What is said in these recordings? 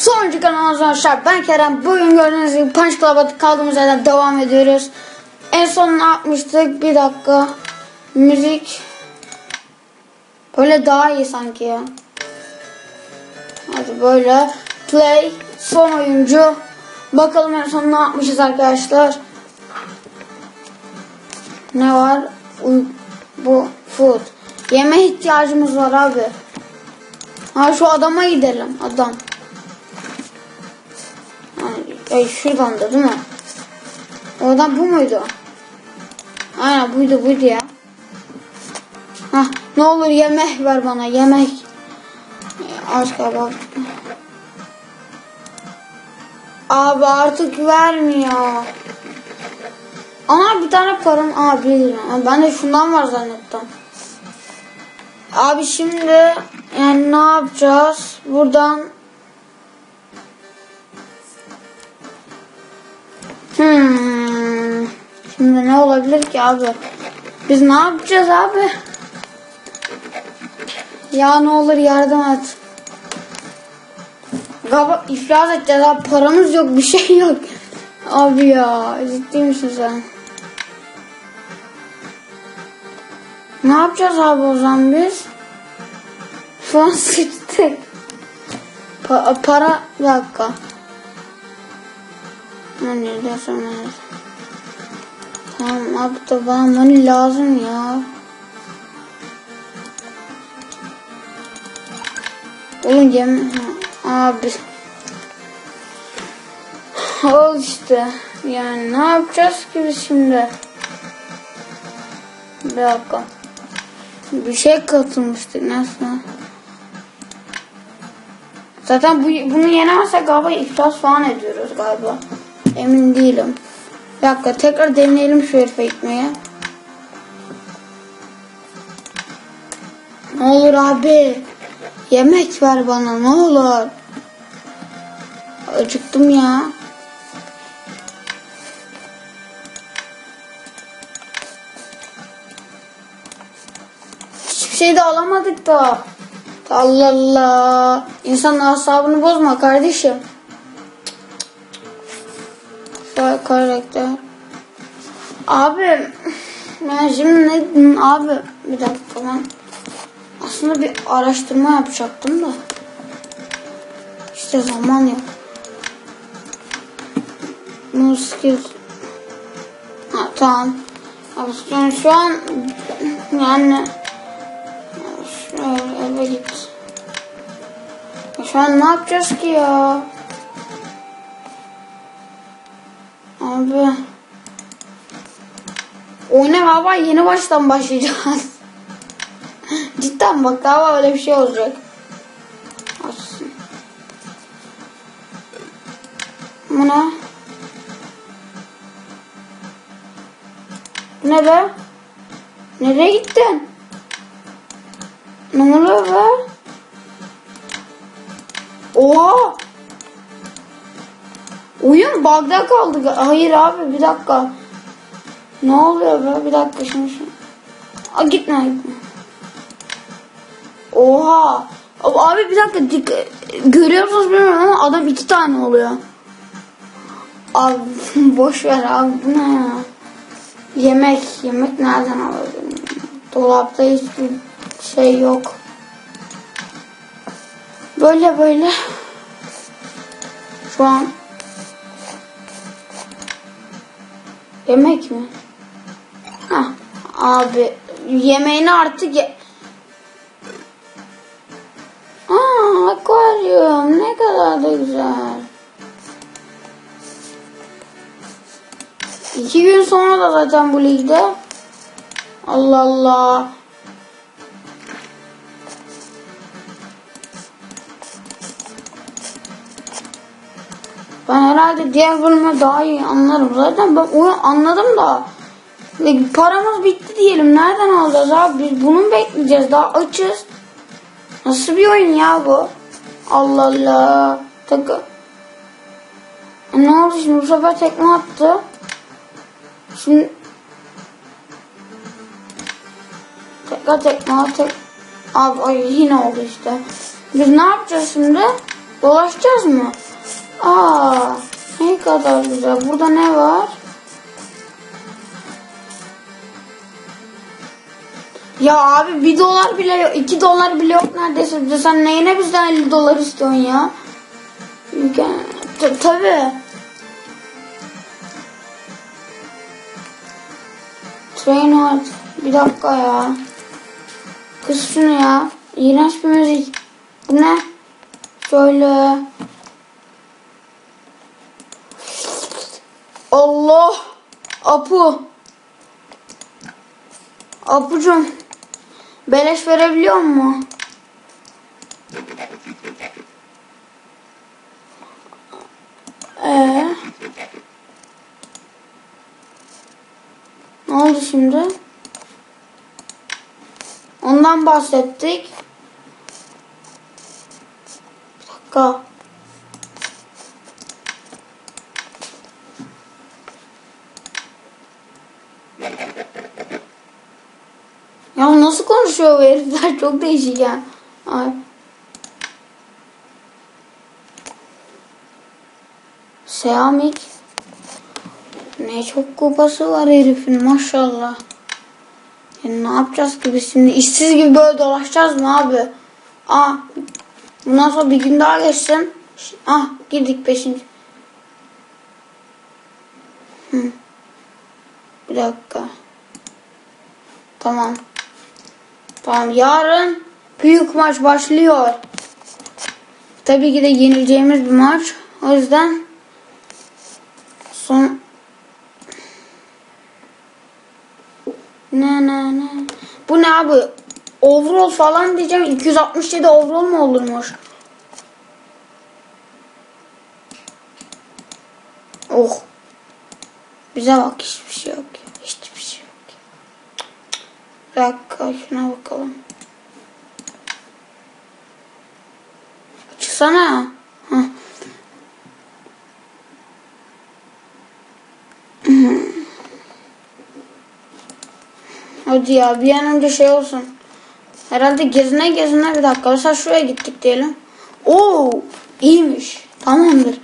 Sonuncu kanalımız arkadaşlar. Ben Kerem. Bugün gördüğünüz gibi Punch Club'a kaldığımız yerden devam ediyoruz. En son ne yapmıştık? Bir dakika. Müzik. Böyle daha iyi sanki ya. Hadi böyle. Play. Son oyuncu. Bakalım en son ne yapmışız arkadaşlar. Ne var? Uy- Bu food. Yeme ihtiyacımız var abi. Ha şu adama gidelim. Adam. Ay, şuradan da değil mi? O adam bu muydu? Aynen buydu buydu ya. Hah ne olur yemek ver bana yemek. Aç kebap. Abi artık vermiyor. Ama bir tane param abi lira. Ben de şundan var zannettim. Abi şimdi yani ne yapacağız? Buradan Şimdi ne olabilir ki abi? Biz ne yapacağız abi? Ya ne olur yardım et. Galiba iflas edeceğiz abi. Paramız yok bir şey yok. Abi ya ciddi misin sen? Ne yapacağız abi o zaman biz? Şu an sıçtık. Pa- para bir dakika. Ne dersen nerede? Tamam abi de bana money lazım ya. Oğlum ha, abi. Ol işte. Yani ne yapacağız ki biz şimdi? Bir dakika. Bir şey katılmıştık nasıl? Zaten bu, bunu yenemezsek galiba iflas falan ediyoruz galiba. Emin değilim. Bir dakika tekrar deneyelim şu herife gitmeye. Ne olur abi. Yemek ver bana ne olur. Acıktım ya. Hiçbir şey de alamadık da. Allah Allah. İnsanın asabını bozma kardeşim. Şu karakter. Abi ben şimdi ne abi bir dakika ben aslında bir araştırma yapacaktım da işte zaman yok. No skills. Ha tamam. Abi şu an yani şöyle eve git. Ya Şu an ne yapacağız ki ya? Abi. Oyuna galiba yeni baştan başlayacağız. Cidden bak galiba öyle bir şey olacak. Bu ne? Bu ne be? Nereye gittin? Ne oluyor be? Oha! Oyun bug'da kaldı. Hayır abi bir dakika. Ne oluyor be? Bir dakika şimdi. Aa, gitme gitme. Oha. Abi bir dakika dik- görüyorsunuz bilmiyorum ama adam iki tane oluyor. Abi boş ver abi bu ne ya? Yemek. Yemek nereden alabilirim? Dolapta hiçbir şey yok. Böyle böyle. Şu an Yemek mi? Hah abi yemeğini artık ye... Aa akvaryum ne kadar da güzel. İki gün sonra da zaten bu ligde. Allah Allah. Herhalde diğer bölüme daha iyi anlarım. Zaten ben oyun anladım da. e, Paramız bitti diyelim. Nereden alacağız abi? Biz bunu mu bekleyeceğiz? Daha açız. Nasıl bir oyun ya bu? Allah Allah. Takı. E ne oldu şimdi? Bu sefer tekme attı. Şimdi tekrar tekme tek Abi ay yine oldu işte. Biz ne yapacağız şimdi? Dolaşacağız mı? Aa, ne kadar güzel. Burada ne var? Ya abi bir dolar bile yok. iki dolar bile yok neredeyse. Bir de Sen neyine bizden 50 dolar istiyorsun ya? Ya, ta- Tabii. Train Hard. Bir dakika ya. Kız şunu ya. İğrenç bir müzik. Bu ne? Şöyle. Allah. Apu. Apucum. Beleş verebiliyor mu? Ee? Ne oldu şimdi? Ondan bahsettik. Bir dakika. Ya nasıl konuşuyor bu herifler? Çok değişik ya. Ay. Seamik. Ne çok kupası var herifin maşallah. Ya ne yapacağız ki biz şimdi? İşsiz gibi böyle dolaşacağız mı abi? Aa, bundan sonra bir gün daha geçsin. Ah girdik beşinci. Hı. Bir dakika. Tamam. Tamam yarın büyük maç başlıyor. Tabii ki de yenileceğimiz bir maç. O yüzden son ne ne ne. Bu ne abi? Overall falan diyeceğim. 267 overall mu olurmuş? Oh. Bize bak hiçbir şey yok. ya, Hiçbir şey yok. Bir dakika şuna bakalım. Çıksana. Heh. Hadi ya bir an önce şey olsun. Herhalde gezine gezine bir dakika. Mesela şuraya gittik diyelim. Oo iyiymiş. Tamamdır.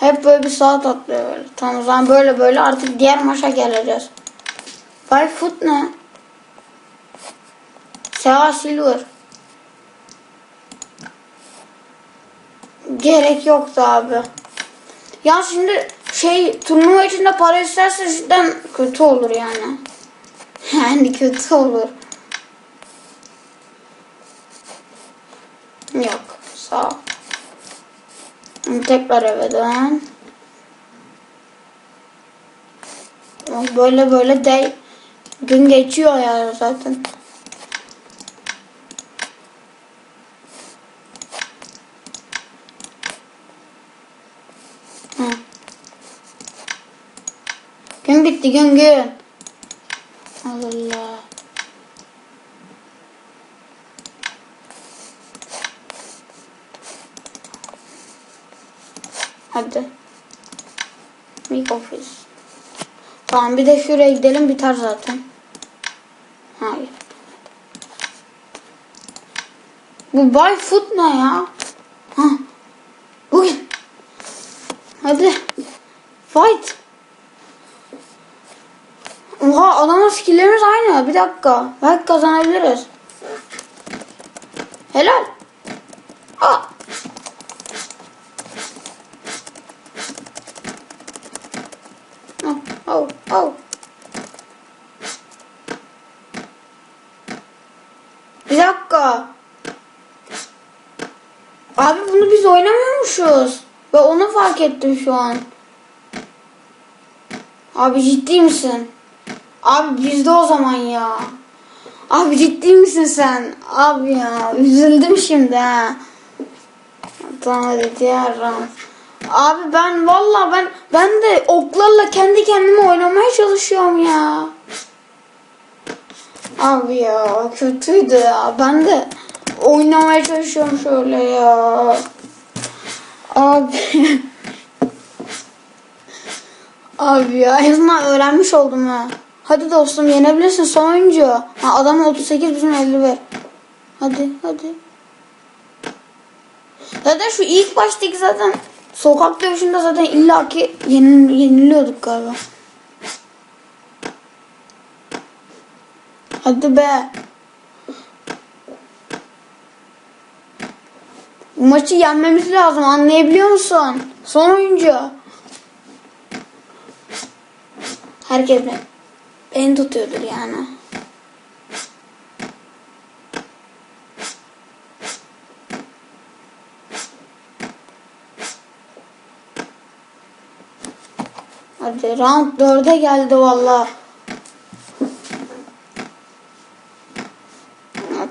Hep böyle bir saat atlıyor böyle. Tamam o zaman böyle böyle artık diğer maça geleceğiz. Five foot ne? Seha Silver. Gerek yoktu abi. Ya şimdi şey turnuva içinde para isterse cidden kötü olur yani. Yani kötü olur. Yok sağ. Tekrar eve dön. Böyle böyle de gün geçiyor ya zaten. Gün bitti gün gün. Allah. Hadi. Make office. Tamam bir de şuraya gidelim biter zaten. Hayır. Bu by foot ne ya? Ha. Bugün. Hadi. Fight. Oha adamın skilllerimiz aynı. Bir dakika. Belki kazanabiliriz. Helal. Oh, oh, oh. Bir dakika. Abi bunu biz oynamıyormuşuz. Ve onu fark ettim şu an. Abi ciddi misin? Abi bizde o zaman ya. Abi ciddi misin sen? Abi ya üzüldüm şimdi ha. Tamam hadi diğer round. Abi ben valla ben ben de oklarla kendi kendime oynamaya çalışıyorum ya. Abi ya kötüydü ya. Ben de oynamaya çalışıyorum şöyle ya. Abi. Abi ya en azından öğrenmiş oldum ha. Hadi dostum yenebilirsin son oyuncu. Ha, adam 38 bizim 51. Hadi hadi. Zaten şu ilk baştaki zaten sokak dövüşünde zaten illaki yenil, yeniliyorduk galiba. Hadi be. Bu maçı yenmemiz lazım anlayabiliyor musun? Son oyuncu. Herkes be- beni tutuyordur yani. Hadi round 4'e geldi valla.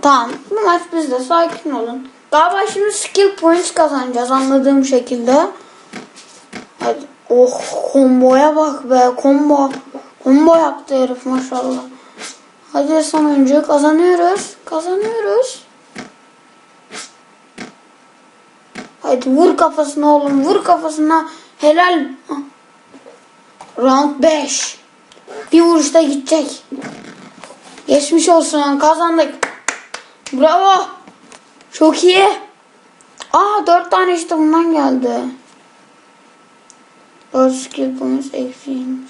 Tamam bu maç bizde sakin olun. Galiba şimdi skill points kazanacağız anladığım şekilde. Hadi. Oh komboya bak be combo. Combo yaptı herif maşallah. Hadi son oyuncuyu kazanıyoruz. Kazanıyoruz. Hadi vur kafasına oğlum vur kafasına. Helal. Round 5. Bir vuruşta gidecek. Geçmiş olsun kazandık. Bravo. Çok iyi. Aa dört tane işte bundan geldi. 4 skill points eksiğim.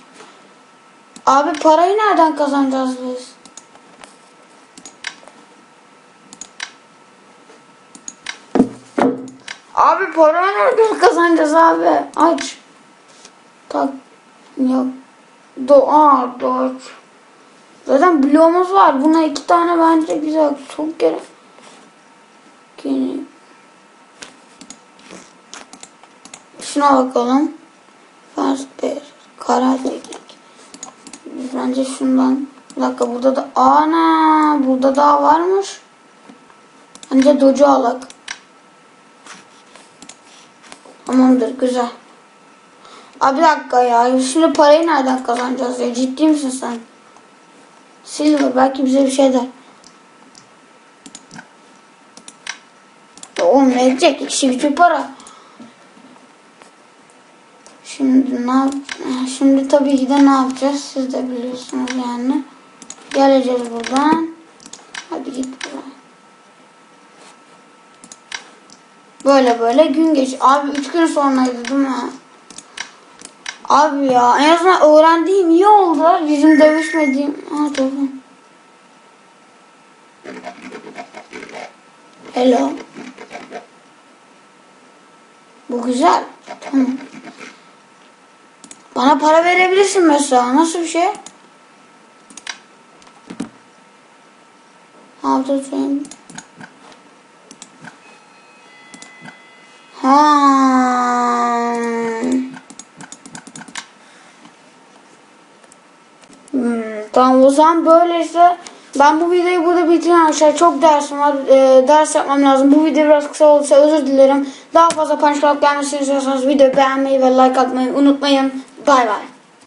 Abi parayı nereden kazanacağız biz? Abi parayı nereden kazanacağız abi? Aç. Tak. Yok. Do Aa, dört. Zaten bloğumuz var. Buna iki tane bence güzel. Çok gerek. Şuna bakalım. First pair. Karate. Bence şundan. Bir dakika burada da. Ana burada daha varmış. Bence docu alak. Tamamdır güzel. Abi bir dakika ya. Şimdi parayı nereden kazanacağız ya? Ciddi misin sen? Silver belki bize bir şey der. Ya Oğlum verecek işi gücü para. Şimdi ne Şimdi tabii ki de ne yapacağız? Siz de biliyorsunuz yani. Geleceğiz buradan. Hadi git buradan. Böyle böyle gün geç. Abi üç gün sonraydı değil mi? Abi ya en azından öğrendiğim iyi oldu. Bizim dövüşmediğim. Ha tamam. Hello. Bu güzel. Tamam. Bana para verebilirsin mesela. Nasıl bir şey? Train. Ha. Hmm, tamam o zaman böyleyse ben bu videoyu burada bitireyim arkadaşlar. Çok dersim var. Ee, ders yapmam lazım. Bu video biraz kısa olursa özür dilerim. Daha fazla punch gelmesini istiyorsanız videoyu beğenmeyi ve like atmayı unutmayın. Bye bye.